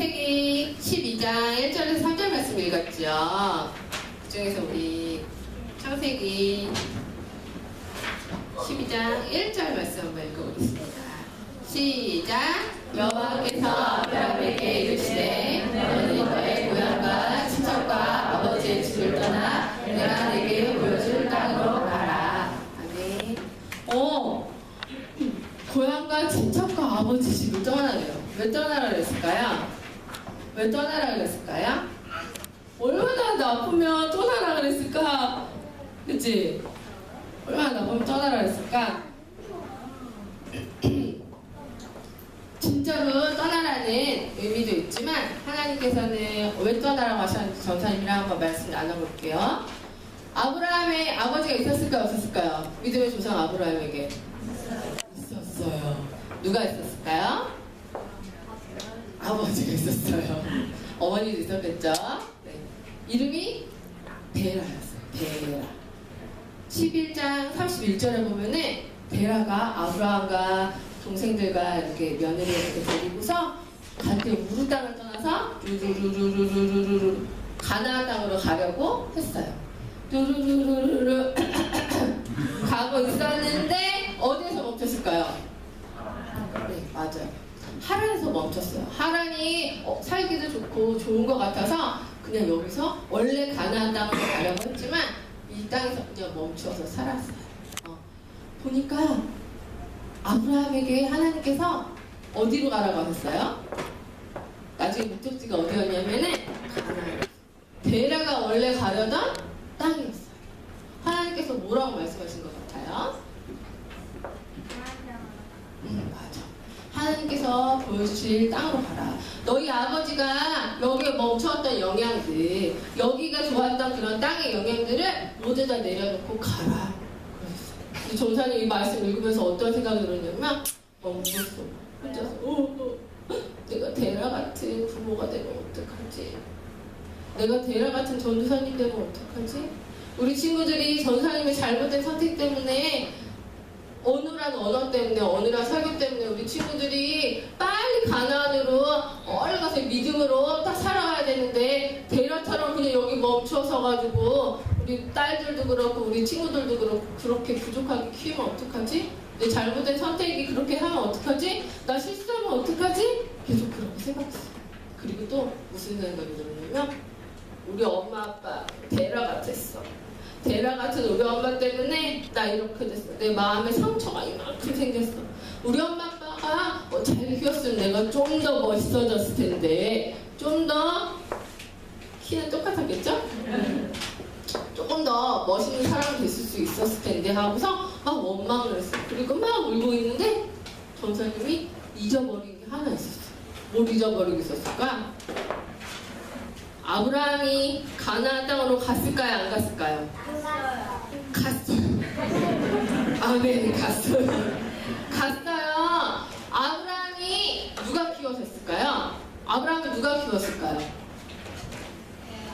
창세기 12장 1절에서 3절 말씀 읽었죠. 그 중에서 우리 창세기 12장 1절 말씀 한번 읽어보겠습니다. 시작. 여호와께서 아브라함에게 이르시되 너는 너의 고향과 친척과 아버지의 집을 떠나 내가 내게 보여줄 땅으로 가라. 아멘. 어, 고향과 친척과 아버지 집을 떠나래요. 왜 떠나라 그랬을까요? 왜 떠나라 그랬을까요? 얼마나 나쁘면 떠나라 그랬을까? 그치? 얼마나 나쁘면 떠나라 그랬을까? 진짜로 떠나라는 의미도 있지만 하나님께서는 왜 떠나라고 하셨는지 전사님이랑 한번 말씀 나눠볼게요. 아브라함의 아버지가 있었을까요? 없었을까요? 믿음의 조상 아브라함에게 있었어요. 누가 있었을까요? 아버지가 있었어요. 어머니도 있었겠죠? 네. 이름이 베라였어요. 베라. 11장 31절에 보면은 베라가 아브라함과 동생들과 이렇게 며느리 이렇게 데리고서 갈때 우르 땅을 떠나서 루루루루루루루루 가나안 땅으로 가려고 했어요. 루루루루루루 가고 있었는데 어디에서 멈췄을까요? 네, 맞아요. 하란에서 멈췄어요. 하란이 어, 살기도 좋고 좋은 것 같아서 그냥 여기서 원래 가나안 땅으로 가려고 했지만 이 땅에서 그냥 멈춰서 살았어요. 어, 보니까 아브라함에게 하나님께서 어디로 가라고 하셨어요? 나중에 목적지가 어디였냐면은 가나안. 베라가 원래 가려던 땅이었어요. 하나님께서 뭐라고 말씀하신 것 같아요? 음, 맞아. 하나님께서 보여주실 땅으로 가라. 너희 아버지가 여기에 멈춰왔던 영향들, 여기가 좋았던 그런 땅의 영향들을 모두 다 내려놓고 가라. 전사님 이 말씀 읽으면서 어떤 생각이 들었냐면, 멈췄어. 혼자서, 어, 어, 내가 대라 같은 부모가 되면 어떡하지? 내가 대라 같은 전도사님 되면 어떡하지? 우리 친구들이 전사님의 잘못된 선택 때문에 어느란 언어 때문에 어느란 설교 때문에 우리 친구들이 빨리 가나안으로 얼른 가서 믿음으로 딱 살아가야 되는데 대라처럼 그냥 여기 멈춰서 가지고 우리 딸들도 그렇고 우리 친구들도 그렇고 그렇게 부족하게 키우면 어떡하지? 내 잘못된 선택이 그렇게 하면 어떡하지? 나 실수하면 어떡하지? 계속 그렇게 생각했어요. 그리고 또 무슨 생각이 들었냐면 우리 엄마 아빠 대라 같았어. 대라 같은 우리 엄마 때문에 나 이렇게 됐어. 내 마음에 상처가 이만큼 생겼어. 우리 엄마 아빠가 어, 잘 키웠으면 내가 좀 더 멋있어졌을 텐데 좀 더 키는 똑같았겠죠? 조금 더 멋있는 사람이 됐을 수 있었을 텐데 하고서 막 원망을 했어. 그리고 막 울고 있는데 전사님이 잊어버린 게 하나 있었어. 뭘 잊어버리고 있었을까? 아브라함이 가나안 땅으로 갔을까요? 안 갔을까요? 갔어요. 아멘, 갔어요. 갔어요. 아브라함이 누가 키워줬을까요? 아브라함을 누가 키웠을까요?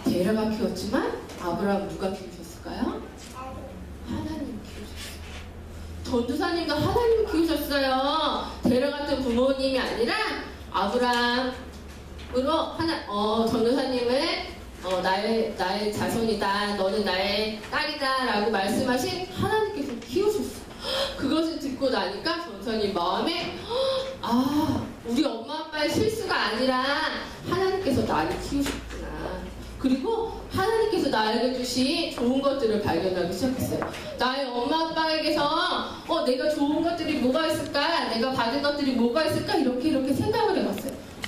데라가 키웠지만 아브라함 누가 키우셨을까요? 하나님 키우셨어요. 전두사님도 하나님 키우셨어요. 데라 같은 부모님이 아니라 아브라함 으로 하나 어 전도사님을 어 나의 나의 자손이다 너는 나의 딸이다 라고 말씀하신 하나님께서 키우셨어. 그것을 듣고 나니까 전사님 마음에 아 우리 엄마 아빠의 실수가 아니라 하나님께서 나를 키우셨구나. 그리고 하나님께서 나에게 주신 좋은 것들을 발견하기 시작했어요. 나의 엄마 아빠에게서 어 내가 좋은 것들이 뭐가 있을까? 내가 받은 것들이 뭐가 있을까? 이렇게 이렇게 생각을 해봤어요.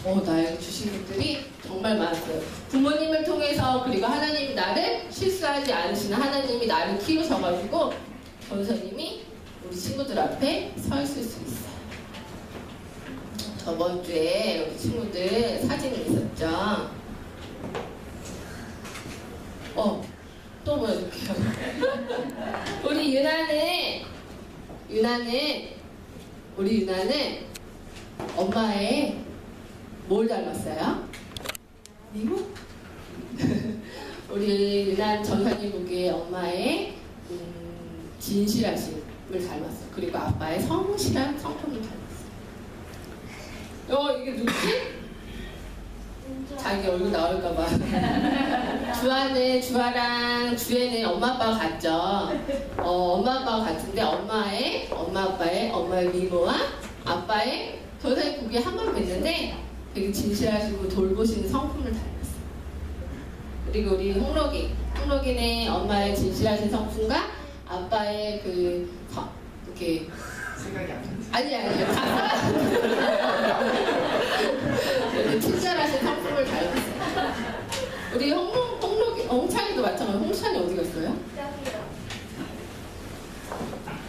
어, 나에게 주신 것들이 정말 많았어요. 부모님을 통해서 그리고 하나님이 나를 실수하지 않으시는 하나님이 나를 키우셔가지고 전사님이 우리 친구들 앞에 서 있을 수 있어요. 저번 주에 우리 친구들 사진이 있었죠. 어, 또 보여줄게요. 우리 유나는, 유나는, 우리 유나는 엄마의 뭘 닮았어요? 미국? 우리 유난 전사님 보기에 엄마의 음, 진실하심을 닮았어. 그리고 아빠의 성실한 성품을 닮았어. 어, 이게 누구지? 자기 얼굴 나올까봐. 주아는 주아랑 주애는 엄마 아빠가 같죠. 어, 엄마 아빠가 같은데 엄마의 엄마 아빠의 엄마의 미모와 아빠의 도사님 그게 한번 뵀는데 되게 진실하시고 돌보시는 성품을 닮았어요. 그리고 우리 홍록이 홍록이는 엄마의 진실하신 성품과 아빠의 그 성- 이렇게 생각이 안 나지. 아니 아니 아니 친절하신 성품을 닮았어요. 우리 홍록 홍록이 홍찬이도 마찬가지. 홍찬이 어디 갔어요?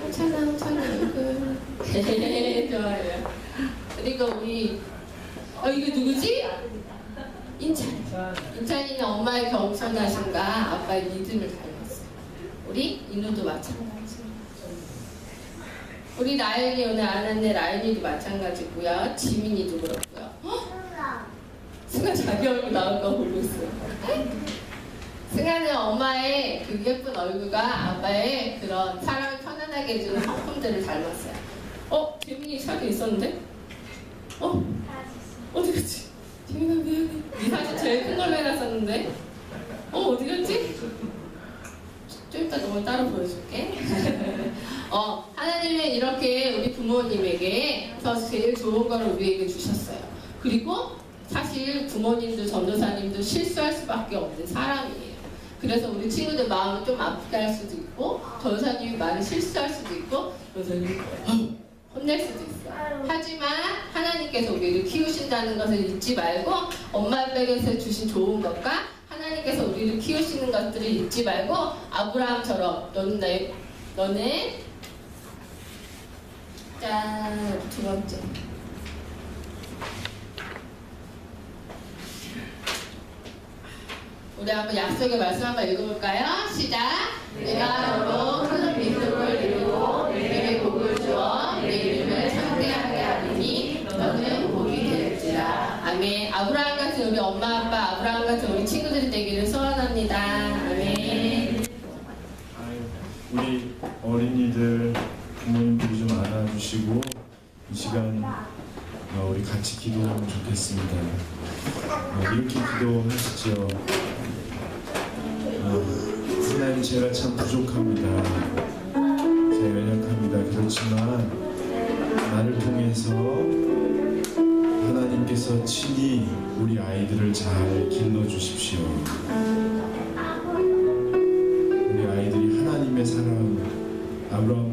홍찬아 홍찬이 얼굴. 좋아요. 그리고 우리 어 이거 누구지? 인찬. 인찬이는 엄마의 겸손하심과 아빠의 믿음을 닮았어요. 우리 인우도 마찬가지. 우리 라연이 오늘 안 왔네. 라연이도 마찬가지고요. 지민이도 그렇고요. 헉! 승아 자기 얼굴 나올까 보고 있어요. 승아는 엄마의 그 예쁜 얼굴과 아빠의 그런 사람을 편안하게 해주는 성품들을 닮았어요. 어? 지민이 사진 있었는데? 어? 어디 갔지? 지민아 미안해. 네 사진 제일 큰 걸로 해놨었는데? 어 어디 갔지? 좀 이따 너무 따로 보여줄게. 어, 하나님은 이렇게 우리 부모님에게 더 제일 좋은 걸 우리에게 주셨어요. 그리고 사실 부모님도 전도사님도 실수할 수밖에 없는 사람이에요. 그래서 우리 친구들 마음은 좀 아프게 할 수도 있고 전도사님이 많이 실수할 수도 있고 전도사님이 혼낼 수도 있어요. 하지만 하나님께서 우리를 키우신다는 것을 잊지 말고 엄마 아빠에게서 주신 좋은 것과 하나님께서 우리를 키우시는 것들을 잊지 말고 아브라함처럼 너는 내 너는 짠두 번째 우리 한번 약속의 말씀 한번 읽어볼까요? 시작. 내가 너로 같은 우리 엄마 아빠, 아브라함 같은 우리 친구들이 되기를 소원합니다. 아멘. 우리 어린이들 부모님들이 좀 안아주시고 이 시간 어, 우리 같이 기도하면 좋겠습니다. 어, 이렇게 기도하시죠. 어, 하나님 제가 참 부족합니다. 제가 연약합니다. 그렇지만 나를 통해서 하나님께서 친히 우리 아이들을 잘 길러 주십시오. 우리 아이들이 하나님의 사랑, 아브라함